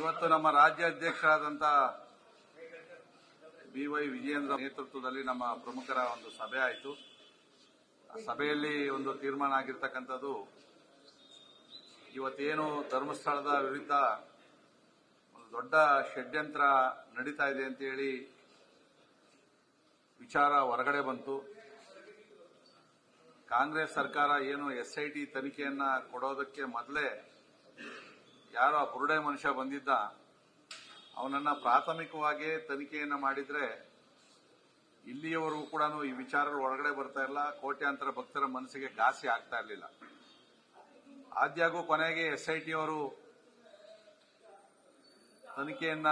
ಇವತ್ತು ನಮ್ಮ ರಾಜ್ಯ ಅಧ್ಯಕ್ಷರಾದಂಥ ಬಿ ವೈ ವಿಜಯೇಂದ್ರ ನೇತೃತ್ವದಲ್ಲಿ ನಮ್ಮ ಪ್ರಮುಖರ ಒಂದು ಸಭೆ ಆಯಿತು. ಆ ಸಭೆಯಲ್ಲಿ ಒಂದು ತೀರ್ಮಾನ ಆಗಿರ್ತಕ್ಕಂಥದ್ದು, ಇವತ್ತೇನು ಧರ್ಮಸ್ಥಳದ ವಿರುದ್ಧ ಒಂದು ದೊಡ್ಡ ಷಡ್ಯಂತ್ರ ನಡೀತಾ ಇದೆ ಅಂತೇಳಿ ವಿಚಾರ ಹೊರಗಡೆ ಬಂತು. ಕಾಂಗ್ರೆಸ್ ಸರ್ಕಾರ ಏನು ಎಸ್ ಐ ತನಿಖೆಯನ್ನ ಕೊಡೋದಕ್ಕೆ ಮೊದಲೇ ಯಾರೋ ಆ ಬುರುಡೆ ಮನುಷ್ಯ ಬಂದಿದ್ದ, ಅವನನ್ನ ಪ್ರಾಥಮಿಕವಾಗಿ ತನಿಖೆಯನ್ನ ಮಾಡಿದ್ರೆ ಇಲ್ಲಿಯವರೆಗೂ ಕೂಡ ಈ ವಿಚಾರಗಳು ಹೊರಗಡೆ ಬರ್ತಾ ಇಲ್ಲ, ಕೋಟ್ಯಾಂತರ ಭಕ್ತರ ಮನಸ್ಸಿಗೆ ಘಾಸಿ ಆಗ್ತಾ ಇರಲಿಲ್ಲ. ಆದ್ಯಾಗೂ ಕೊನೆಗೆ ಎಸ್ಐಟಿ ಅವರು ತನಿಖೆಯನ್ನ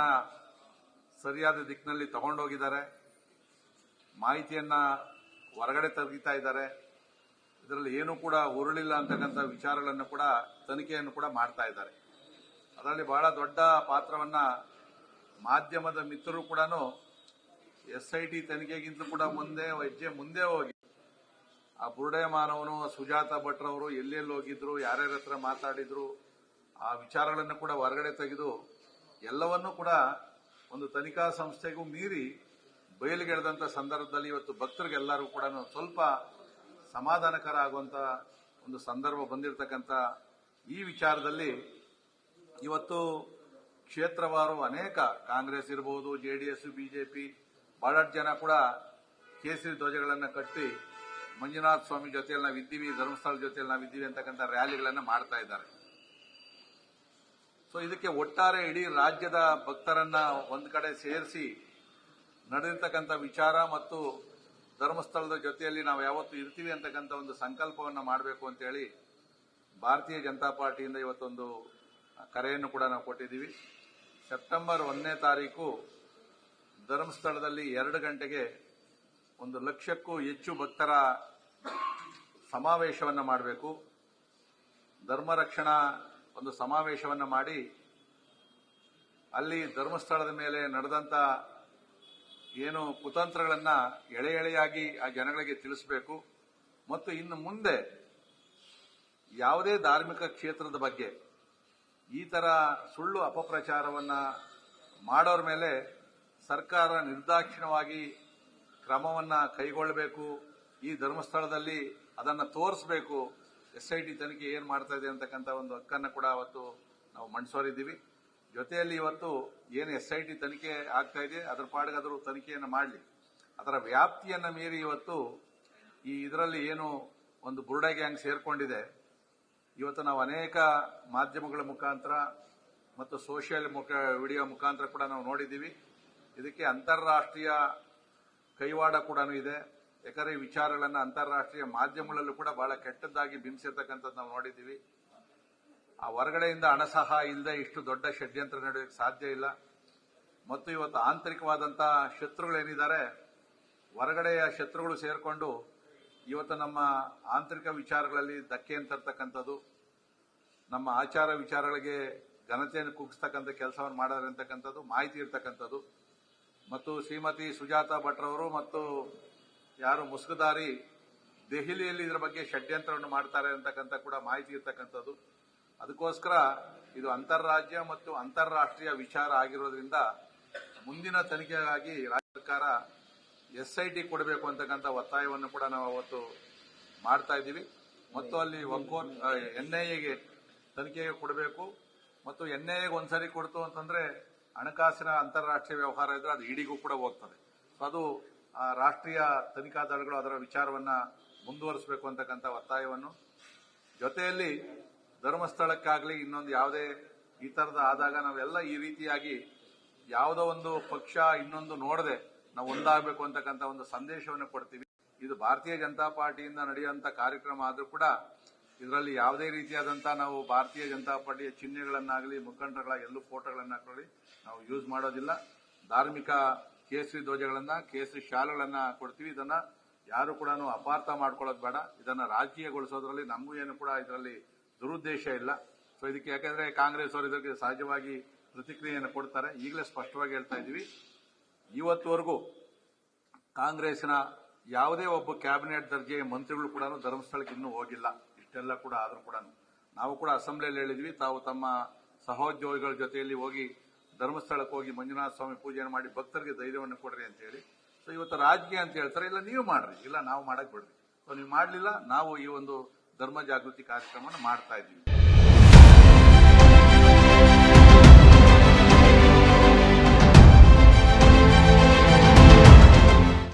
ಸರಿಯಾದ ದಿಕ್ಕಿನಲ್ಲಿ ತಗೊಂಡೋಗಿದ್ದಾರೆ. ಮಾಹಿತಿಯನ್ನ ಹೊರಗಡೆ ತೆಗಿತಾ ಇದ್ದಾರೆ. ಇದರಲ್ಲಿ ಏನೂ ಕೂಡ ಉರುಳಿಲ್ಲ ಅಂತಕ್ಕಂಥ ವಿಚಾರಗಳನ್ನು ಕೂಡ ತನಿಖೆಯನ್ನು ಕೂಡ ಮಾಡ್ತಾ ಇದ್ದಾರೆ. ಅದರಲ್ಲಿ ಬಹಳ ದೊಡ್ಡ ಪಾತ್ರವನ್ನ ಮಾಧ್ಯಮದ ಮಿತ್ರರು ಕೂಡ ಎಸ್ ಐ ಟಿ ತನಿಖೆಗಿಂತಲೂ ಕೂಡ ಮುಂದೆ ಹೆಜ್ಜೆ ಮುಂದೆ ಹೋಗಿ. ಆ ಬುರುಡೆ ಮಾನವನು ಸುಜಾತ ಭಟ್ರವರು ಎಲ್ಲೆಲ್ಲಿ ಹೋಗಿದ್ರು, ಯಾರ್ಯಾರ ಹತ್ರ ಮಾತಾಡಿದ್ರು, ಆ ವಿಚಾರಗಳನ್ನು ಕೂಡ ಹೊರಗಡೆ ತೆಗೆದು ಎಲ್ಲವನ್ನೂ ಕೂಡ ಒಂದು ತನಿಖಾ ಸಂಸ್ಥೆಗೂ ಮೀರಿ ಬಯಲಿಗೆಳೆದಂತ ಸಂದರ್ಭದಲ್ಲಿ ಇವತ್ತು ಭಕ್ತರಿಗೆಲ್ಲರೂ ಕೂಡ ಸ್ವಲ್ಪ ಸಮಾಧಾನಕರ ಆಗುವಂತ ಒಂದು ಸಂದರ್ಭ ಬಂದಿರತಕ್ಕಂತ ಈ ವಿಚಾರದಲ್ಲಿ ಇವತ್ತು ಕ್ಷೇತ್ರವಾರು ಅನೇಕ ಕಾಂಗ್ರೆಸ್ ಇರಬಹುದು ಜೆಡಿಎಸ್ ಬಿಜೆಪಿ ಬಹಳಷ್ಟು ಜನ ಕೂಡ ಕೇಸರಿ ಧ್ವಜಗಳನ್ನು ಕಟ್ಟಿ ಮಂಜುನಾಥ ಸ್ವಾಮಿ ಜೊತೆಯಲ್ಲಿ ನಾವಿದ್ದೀವಿ ಧರ್ಮಸ್ಥಳ ಜೊತೆಯಲ್ಲಿ ನಾವಿದ್ದೀವಿ ಅಂತಕ್ಕಂಥ ರ್ಯಾಲಿಗಳನ್ನು ಮಾಡ್ತಾ ಇದ್ದಾರೆ. ಸೊ ಇದಕ್ಕೆ ಒಟ್ಟಾರೆ ಇಡೀ ರಾಜ್ಯದ ಭಕ್ತರನ್ನ ಒಂದು ಕಡೆ ಸೇರಿಸಿ ನಡೆದಿರ್ತಕ್ಕಂಥ ವಿಚಾರ ಮತ್ತು ಧರ್ಮಸ್ಥಳದ ಜೊತೆಯಲ್ಲಿ ನಾವು ಯಾವತ್ತು ಇರ್ತೀವಿ ಅಂತಕ್ಕಂಥ ಒಂದು ಸಂಕಲ್ಪವನ್ನ ಮಾಡಬೇಕು ಅಂತೇಳಿ ಭಾರತೀಯ ಜನತಾ ಪಾರ್ಟಿಯಿಂದ ಇವತ್ತೊಂದು ಕರೆಯನ್ನು ಕೂಡ ನಾವು ಕೊಟ್ಟಿದ್ದೀವಿ. ಸೆಪ್ಟೆಂಬರ್ ಒಂದನೇ ತಾರೀಕು ಧರ್ಮಸ್ಥಳದಲ್ಲಿ ಎರಡು ಗಂಟೆಗೆ ಒಂದು ಲಕ್ಷಕ್ಕೂ ಹೆಚ್ಚು ಭಕ್ತರ ಸಮಾವೇಶವನ್ನು ಮಾಡಬೇಕು. ಧರ್ಮ ರಕ್ಷಣಾ ಒಂದು ಸಮಾವೇಶವನ್ನು ಮಾಡಿ ಅಲ್ಲಿ ಧರ್ಮಸ್ಥಳದ ಮೇಲೆ ನಡೆದಂತ ಏನು ಕುತಂತ್ರಗಳನ್ನು ಎಳೆ ಎಳೆಯಾಗಿ ಆ ಜನಗಳಿಗೆ ತಿಳಿಸಬೇಕು. ಮತ್ತು ಇನ್ನು ಮುಂದೆ ಯಾವುದೇ ಧಾರ್ಮಿಕ ಕ್ಷೇತ್ರದ ಬಗ್ಗೆ ಈ ತರ ಸುಳ್ಳು ಅಪಪ್ರಚಾರವನ್ನ ಮಾಡೋರ ಮೇಲೆ ಸರ್ಕಾರ ನಿರ್ದಾಕ್ಷಿಣ್ಯವಾಗಿ ಕ್ರಮವನ್ನ ಕೈಗೊಳ್ಳಬೇಕು. ಈ ಧರ್ಮಸ್ಥಳದಲ್ಲಿ ಅದನ್ನ ತೋರಿಸಬೇಕು. ಎಸ್ ಐ ಟಿ ತನಿಖೆ ಏನು ಮಾಡ್ತಾ ಇದೆ ಅಂತಕ್ಕಂಥ ಒಂದು ಹಕ್ಕನ್ನು ಕೂಡ ಅವತ್ತು ನಾವು ಮಂಡಿಸೋರಿದ್ದೀವಿ. ಜೊತೆಯಲ್ಲಿ ಇವತ್ತು ಏನು ಎಸ್ ಐ ಟಿ ತನಿಖೆ ಆಗ್ತಾ ಇದೆ, ಅದರ ಪಾಡಿಗಾದರೂ ತನಿಖೆಯನ್ನು ಮಾಡಲಿ. ಅದರ ವ್ಯಾಪ್ತಿಯನ್ನ ಮೀರಿ ಇವತ್ತು ಈ ಇದರಲ್ಲಿ ಏನು ಒಂದು ಬುರುಡೆ ಗ್ಯಾಂಗ್ ಸೇರ್ಕೊಂಡಿದೆ. ಇವತ್ತು ನಾವು ಅನೇಕ ಮಾಧ್ಯಮಗಳ ಮುಖಾಂತರ ಮತ್ತು ಸೋಷಿಯಲ್ ಮುಖ ವಿಡಿಯೋ ಮುಖಾಂತರ ಕೂಡ ನಾವು ನೋಡಿದ್ದೀವಿ. ಇದಕ್ಕೆ ಅಂತಾರಾಷ್ಟ್ರೀಯ ಕೈವಾಡ ಕೂಡ ಇದೆ. ಯಾಕಂದ್ರೆ ಈ ವಿಚಾರಗಳನ್ನು ಅಂತಾರಾಷ್ಟ್ರೀಯ ಮಾಧ್ಯಮಗಳಲ್ಲೂ ಕೂಡ ಬಹಳ ಕೆಟ್ಟದ್ದಾಗಿ ಬಿಂಬಿಸಿರ್ತಕ್ಕಂಥದ್ದು ನಾವು ನೋಡಿದ್ದೀವಿ. ಆ ಹೊರಗಡೆಯಿಂದ ಹಣ ಸಹಾಯ ಇಲ್ಲದೆ ಇಷ್ಟು ದೊಡ್ಡ ಷಡ್ಯಂತ್ರ ನಡೆಯೋಕ್ಕೆ ಸಾಧ್ಯ ಇಲ್ಲ. ಮತ್ತು ಇವತ್ತು ಆಂತರಿಕವಾದಂತಹ ಶತ್ರುಗಳೇನಿದ್ದಾರೆ, ಹೊರಗಡೆಯ ಶತ್ರುಗಳು ಸೇರಿಕೊಂಡು ಇವತ್ತು ನಮ್ಮ ಆಂತರಿಕ ವಿಚಾರಗಳಲ್ಲಿ ಧಕ್ಕೆ ಅಂತರ್ತಕ್ಕಂಥದ್ದು ನಮ್ಮ ಆಚಾರ ವಿಚಾರಗಳಿಗೆ ಘನತೆಯನ್ನು ಕುಗ್ಸ್ತಕ್ಕಂಥ ಕೆಲಸವನ್ನು ಮಾಡಿದ್ರೆ ಅಂತಕ್ಕಂಥದ್ದು, ಮಾಹಿತಿ ಇರ್ತಕ್ಕಂಥದ್ದು. ಮತ್ತು ಶ್ರೀಮತಿ ಸುಜಾತ ಭಟ್ರವರು ಮತ್ತು ಯಾರು ಮುಸ್ಕುದಾರಿ ದೆಹಲಿಯಲ್ಲಿ ಇದರ ಬಗ್ಗೆ ಷಡ್ಯಂತ್ರವನ್ನು ಮಾಡ್ತಾರೆ ಅಂತಕ್ಕಂಥ ಕೂಡ ಮಾಹಿತಿ ಇರ್ತಕ್ಕಂಥದ್ದು. ಅದಕ್ಕೋಸ್ಕರ ಇದು ಅಂತಾರಾಜ್ಯ ಮತ್ತು ಅಂತಾರಾಷ್ಟ್ರೀಯ ವಿಚಾರ ಆಗಿರೋದ್ರಿಂದ ಮುಂದಿನ ತನಿಖೆಗಾಗಿ ರಾಜ್ಯ ಸರ್ಕಾರ ಎಸ್ ಕೊಡಬೇಕು ಅಂತಕ್ಕಂಥ ಒತ್ತಾಯವನ್ನು ಕೂಡ ನಾವು ಅವತ್ತು ಮಾಡ್ತಾ ಇದ್ದೀವಿ. ಮತ್ತು ಅಲ್ಲಿ ಒಕ್ಕೋ ಎನ್ಐಎಗೆ ತನಿಖೆಗೆ ಕೊಡಬೇಕು. ಮತ್ತು ಎನ್ಐಎಗೆ ಒಂದ್ಸರಿ ಕೊಡ್ತು ಅಂತಂದ್ರೆ ಹಣಕಾಸಿನ ಅಂತಾರಾಷ್ಟ್ರೀಯ ವ್ಯವಹಾರ ಇದ್ರೆ ಅದು ಇಡಿಗೂ ಕೂಡ ಹೋಗ್ತದೆ. ಸೊ ಅದು ರಾಷ್ಟ್ರೀಯ ತನಿಖಾ ದಳಗಳು ಅದರ ವಿಚಾರವನ್ನ ಮುಂದುವರಿಸಬೇಕು ಅಂತಕ್ಕಂಥ ಒತ್ತಾಯವನ್ನು. ಜೊತೆಯಲ್ಲಿ ಧರ್ಮಸ್ಥಳಕ್ಕಾಗಲಿ ಇನ್ನೊಂದು ಯಾವುದೇ ಈ ತರದ ಆದಾಗ ನಾವೆಲ್ಲ ಈ ರೀತಿಯಾಗಿ ಯಾವುದೋ ಒಂದು ಪಕ್ಷ ಇನ್ನೊಂದು ನೋಡದೆ ನಾವು ಒಂದಾಗಬೇಕು ಅಂತಕ್ಕಂಥ ಒಂದು ಸಂದೇಶವನ್ನು ಕೊಡ್ತೀವಿ. ಇದು ಭಾರತೀಯ ಜನತಾ ಪಾರ್ಟಿಯಿಂದ ನಡೆಯುವಂತ ಕಾರ್ಯಕ್ರಮ ಆದರೂ ಕೂಡ ಇದರಲ್ಲಿ ಯಾವುದೇ ರೀತಿಯಾದಂತ ನಾವು ಭಾರತೀಯ ಜನತಾ ಪಾರ್ಟಿಯ ಚಿಹ್ನೆಗಳನ್ನಾಗಲಿ ಮುಖಂಡಗಳ ಎಲ್ಲೂ ಫೋಟೋಗಳನ್ನಾಗಲಿ ನಾವು ಯೂಸ್ ಮಾಡೋದಿಲ್ಲ. ಧಾರ್ಮಿಕ ಕೇಸರಿ ಧ್ವಜಗಳನ್ನ, ಕೇಸರಿ ಶಾಲೆಗಳನ್ನ ಕೊಡ್ತೀವಿ. ಇದನ್ನ ಯಾರು ಕೂಡ ಅಪಾರ್ಥ ಮಾಡ್ಕೊಳ್ಳೋದು ಬೇಡ. ಇದನ್ನ ರಾಜಕೀಯಗೊಳಿಸೋದ್ರಲ್ಲಿ ನಮಗೂ ಏನು ಕೂಡ ಇದರಲ್ಲಿ ದುರುದ್ದೇಶ ಇಲ್ಲ. ಸೊ ಇದಕ್ಕೆ ಯಾಕಂದ್ರೆ ಕಾಂಗ್ರೆಸ್ ಅವರು ಇದಕ್ಕೆ ಸಹಜವಾಗಿ ಪ್ರತಿಕ್ರಿಯೆಯನ್ನು ಕೊಡ್ತಾರೆ. ಈಗಲೇ ಸ್ಪಷ್ಟವಾಗಿ ಹೇಳ್ತಾ ಇದ್ದೀವಿ. ಇವತ್ತುವರೆಗೂ ಕಾಂಗ್ರೆಸ್ನ ಯಾವುದೇ ಒಬ್ಬ ಕ್ಯಾಬಿನೆಟ್ ದರ್ಜೆಯ ಮಂತ್ರಿಗಳು ಕೂಡ ಧರ್ಮಸ್ಥಳಕ್ಕೆ ಇನ್ನೂ ಹೋಗಿಲ್ಲ. ಇಷ್ಟೆಲ್ಲ ಕೂಡ ಆದರೂ ಕೂಡ ನಾವು ಕೂಡ ಅಸೆಂಬ್ಲಿಯಲ್ಲಿ ಹೇಳಿದ್ವಿ, ತಾವು ತಮ್ಮ ಸಹೋದ್ಯೋಗಿಗಳ ಜೊತೆಯಲ್ಲಿ ಹೋಗಿ ಧರ್ಮಸ್ಥಳಕ್ಕೆ ಹೋಗಿ ಮಂಜುನಾಥ ಸ್ವಾಮಿ ಪೂಜೆಯನ್ನು ಮಾಡಿ ಭಕ್ತರಿಗೆ ಧೈರ್ಯವನ್ನು ಕೊಡ್ರಿ ಅಂತ ಹೇಳಿ. ಸೊ ಇವತ್ತು ರಾಜ್ಯ ಅಂತ ಹೇಳ್ತಾರೆ, ಇಲ್ಲ ನೀವು ಮಾಡ್ರಿ, ಇಲ್ಲ ನಾವು ಮಾಡಕ್ ಬಿಡ್ರಿ. ಸೊ ನೀವು ಮಾಡಲಿಲ್ಲ, ನಾವು ಈ ಒಂದು ಧರ್ಮ ಜಾಗೃತಿ ಕಾರ್ಯಕ್ರಮವನ್ನು ಮಾಡ್ತಾ ಇದ್ದೀವಿ.